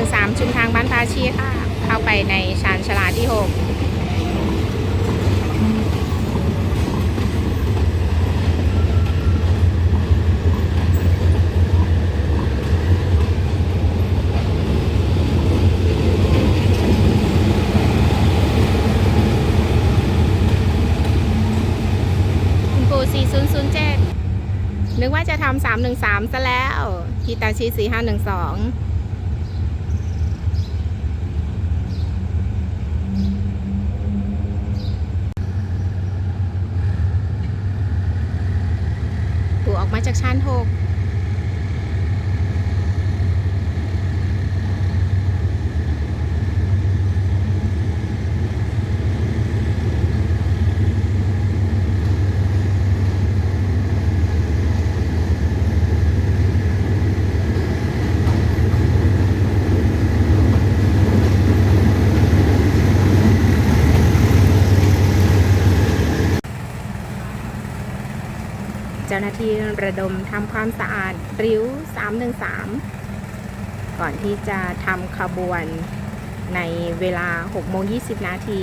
ปู่ทำสามหนึ่งสามชุมทางบ้านพาชีค่ะ เข้าไปในชานชลาที่หกคุณปูสี่ศูนย์ศูนย์เจ็ดนึกว่าจะทำสามหนึ่งสามซะแล้วฮิตาชิสี่ห้าหนึ่งสอง ปู่ออก มาจากชั้นหกาหน้าที่ระดมทำความสะอาดริ้ว 313 ก่อนที่จะทำขบวนในเวลา6โมง20 นาที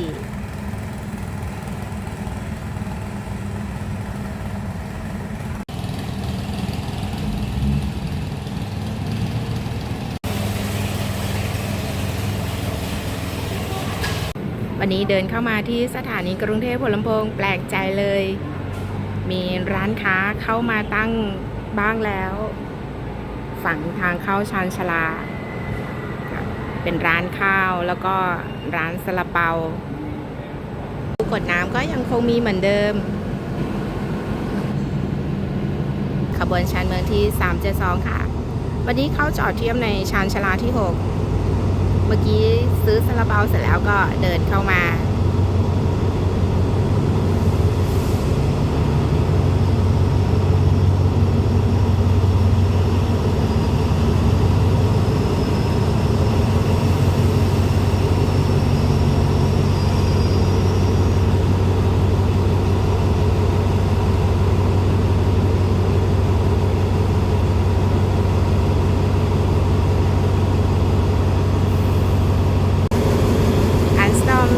วันนี้เดินเข้ามาที่สถานีกรุงเทพหัวลำโพงแปลกใจเลย มีร้านค้าเข้ามาตั้งบ้างแล้ว ฝั่งทางเข้าชานชาลา เป็นร้านข้าวแล้วก็ร้านสลาเปาตู้กดน้ำก็ยังคงมีเหมือนเดิม ขบวนชานเมืองที่ 372 ค่ะ วันนี้เข้าจอดเทียมในชานชาลาที่ 6 เมื่อกี้ซื้อสลาเปาเสร็จแล้วก็เดินเข้ามา อันสตอม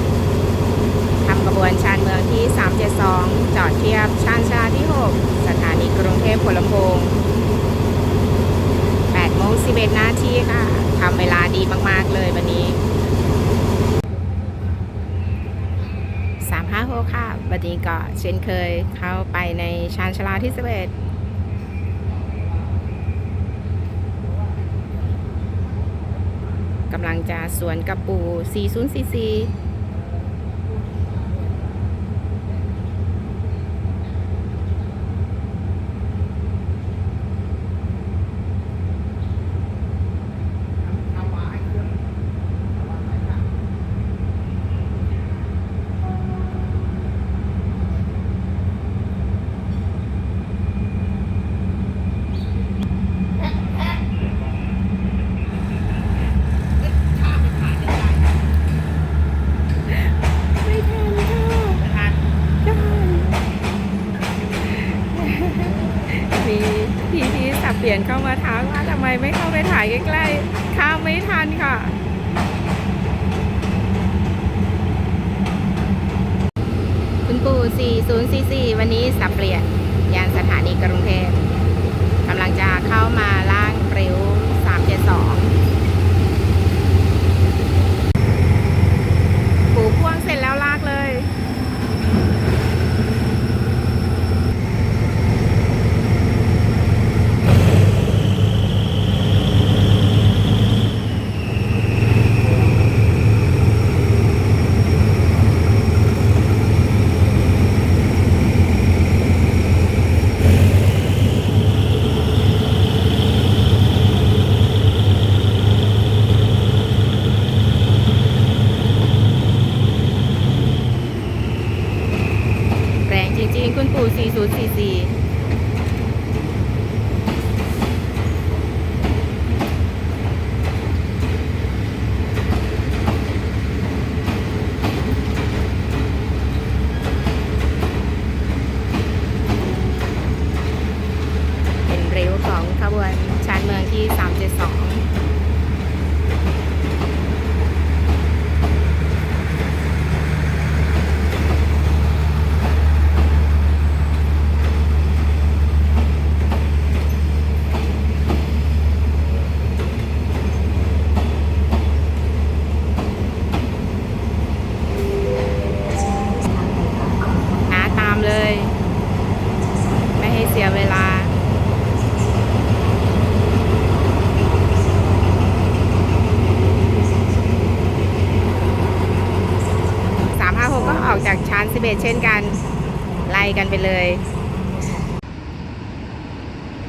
4226 ทำกระบวนชานเมืองที่ 372 จอดเทียบชานชาลาที่ 6 สถานีกรุงเทพหัวลำโพง8โมง11นาทีค่ะทำเวลาดีมากๆเลยวันนี้ 356 ค่ะ วันนี้ก็เช่นเคยเข้าไปในชานชาลาที่11กำลังจะสวนกับปู 4044ไม่ทันค่ะได้มีพี่ที่สับ เปลี่ยนเข้ามาถามว่าทำไมไม่เข้าไปถ่ายใกล้ๆข้ามไม่ทันค่ะคุณปู่4044 วันนี้สับเปลี่ยนยานสถานีกรุงเทพกำลังจะเข้ามาล่างริ้ว372 เริ้วของขบวนชานเมืองที่ 372 เบตเช่นกัน ไล่กันไปเลย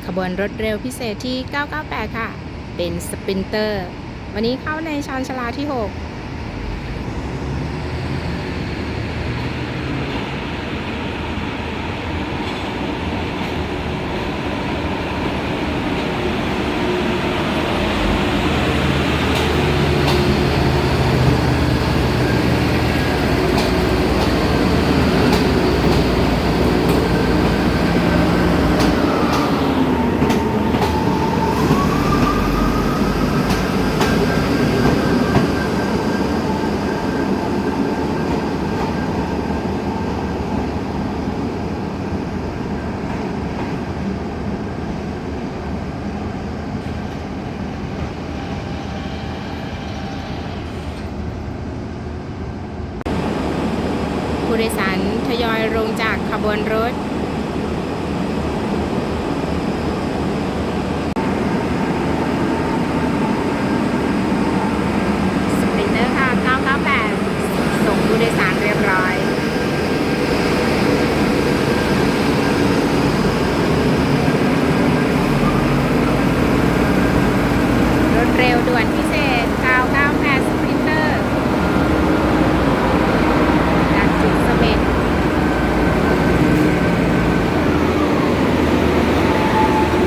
ขบวนรถเร็วพิเศษที่ 998 ค่ะ เป็นสปรินเตอร์ วันนี้เข้าในชานชลาที่ 6 ผู้โดยสารทยอยลงจากขบวนรถ สปรินเตอร์ค่ะ 998 ส่งผู้โดยสารเรียบร้อย รถเร็วด่วนพิเศษ 998 สปรินเตอร์ จากจุดเสม็ด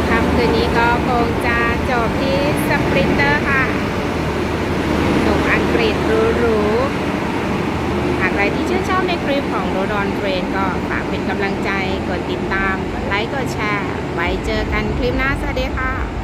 ค่ำคืนนี้ก็คงจะจบที่สปรินเตอร์ค่ะหนุ่มอัง กรีดหรูๆหากใครที่ชื่นชอบในคลิปของโรดอนเทรนก็ฝากเป็นกำลังใจ กดติดตาม กดไลค์ กดแชร์ ไว้เจอกันคลิปหน้า สวัสดีค่ะ